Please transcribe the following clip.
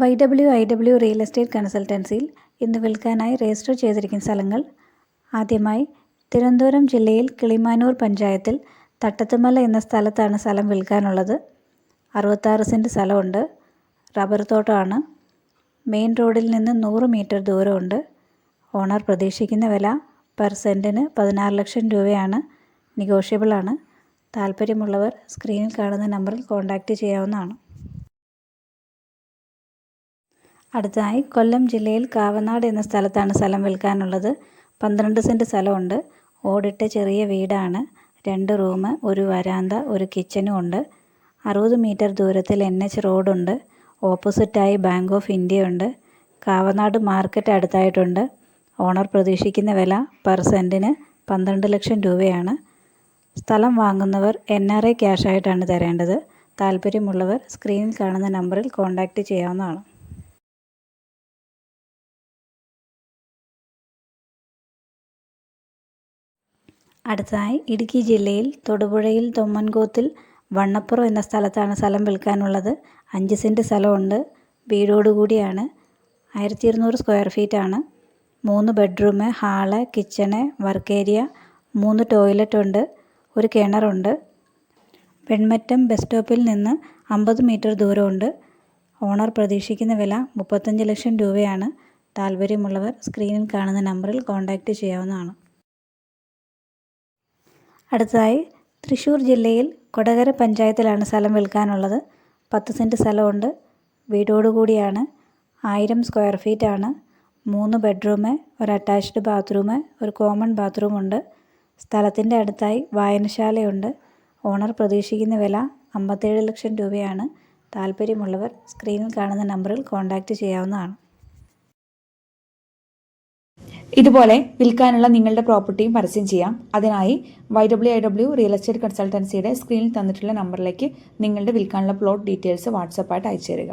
Y W I W real estate കൺസൾട്ടൻസിയിൽ ഇന്ന് വിൽക്കാനായി register ചെയ്തിരിക്കുന്ന സ്ഥലങ്ങൾ ആദ്യമായി തിരുവനന്തപുരം ജില്ലയിൽ കിളിമാനൂർ പഞ്ചായത്തിൽ തട്ടത്തുമല എന്ന സ്ഥലത്താണ് സ്ഥലം വിൽക്കാനുള്ളത്. അറുപത്താറ് സെന്റ് സ്ഥലമുണ്ട്. റബ്ബർ തോട്ടമാണ്. മെയിൻ റോഡിൽ നിന്ന് നൂറ് മീറ്റർ ദൂരമുണ്ട്. ഓണർ പ്രതീക്ഷിക്കുന്ന വില പെർ സെന്റിന് പതിനാറ് ലക്ഷം രൂപയാണ്. നെഗോഷ്യബിളാണ്. താല്പര്യമുള്ളവർ സ്ക്രീനിൽ കാണുന്ന നമ്പറിൽ കോൺടാക്റ്റ് ചെയ്യാവുന്നതാണ്. അടുത്തതായി കൊല്ലം ജില്ലയിൽ കാവനാട് എന്ന സ്ഥലത്താണ് സ്ഥലം വിൽക്കാനുള്ളത്. പന്ത്രണ്ട് സെന്റ് സ്ഥലമുണ്ട്. ഓടിട്ട ചെറിയ വീടാണ്. രണ്ട് റൂം ഒരു വരാന്ത ഒരു കിച്ചനും ഉണ്ട്. അറുപത് മീറ്റർ ദൂരത്തിൽ എൻ എച്ച് റോഡുണ്ട്. ഓപ്പോസിറ്റായി ബാങ്ക് ഓഫ് ഇന്ത്യ ഉണ്ട് കാവനാട് മാർക്കറ്റ് അടുത്തായിട്ടുണ്ട്. ഓണർ പ്രതീക്ഷിക്കുന്ന വില പെർ സെന്റിന് പന്ത്രണ്ട് ലക്ഷം രൂപയാണ്. സ്ഥലം വാങ്ങുന്നവർ എൻ ആർ ഐ ക്യാഷായിട്ടാണ് തരേണ്ടത്. താല്പര്യമുള്ളവർ സ്ക്രീനിൽ കാണുന്ന നമ്പറിൽ കോൺടാക്റ്റ് ചെയ്യാവുന്നതാണ്. അടുത്തതായി ഇടുക്കി ജില്ലയിൽ തൊടുപുഴയിൽ തൊമ്മൻകോത്തിൽ വണ്ണപ്പുറം എന്ന സ്ഥലത്താണ് സ്ഥലം വിൽക്കാനുള്ളത്. അഞ്ച് സെന്റ് സ്ഥലമുണ്ട്. വീടോടുകൂടിയാണ് ആയിരത്തി ഇരുന്നൂറ് സ്ക്വയർ ഫീറ്റാണ്. മൂന്ന് bedroom hall kitchen work area മൂന്ന് ടോയ്ലറ്റ് ഉണ്ട് ഒരു കിണറുണ്ട്. വെൺമറ്റം ബസ് സ്റ്റോപ്പിൽ നിന്ന് അമ്പത് മീറ്റർ ദൂരമുണ്ട്. ഓണർ പ്രതീക്ഷിക്കുന്ന വില മുപ്പത്തഞ്ച് ലക്ഷം രൂപയാണ്. താല്പര്യമുള്ളവർ സ്ക്രീനിൽ കാണുന്ന നമ്പറിൽ കോൺടാക്റ്റ് ചെയ്യാവുന്നതാണ്. അടുത്തതായി തൃശ്ശൂർ ജില്ലയിൽ കൊടകര പഞ്ചായത്തിലാണ് സ്ഥലം വിൽക്കാനുള്ളത്. പത്ത് സെന്റ് സ്ഥലമുണ്ട്. വീടോടുകൂടിയാണ് ആയിരം സ്ക്വയർ ഫീറ്റ് ആണ്. മൂന്ന് ബെഡ്റൂമ് ഒരു അറ്റാച്ച്ഡ് ബാത്റൂമ് ഒരു കോമൺ ബാത്റൂം ഉണ്ട്. സ്ഥലത്തിന്റെ അടുത്തായി വായനശാലയുണ്ട്. ഓണർ പ്രതീക്ഷിക്കുന്ന വില അമ്പത്തേഴ് ലക്ഷം രൂപയാണ്. താല്പര്യമുള്ളവർ സ്ക്രീനിൽ കാണുന്ന നമ്പറിൽ കോൺടാക്റ്റ് ചെയ്യാവുന്നതാണ്. ഇതുപോലെ വിൽക്കാനുള്ള നിങ്ങളുടെ പ്രോപ്പർട്ടിയും പരസ്യം ചെയ്യാം. അതിനായി Y W I W real estate കൺസൾട്ടൻസിയുടെ സ്ക്രീനിൽ തന്നിട്ടുള്ള നമ്പറിലേക്ക് നിങ്ങളുടെ വിൽക്കാനുള്ള പ്ലോട്ട് ഡീറ്റെയിൽസ് വാട്സപ്പായിട്ട് അയച്ചു തരിക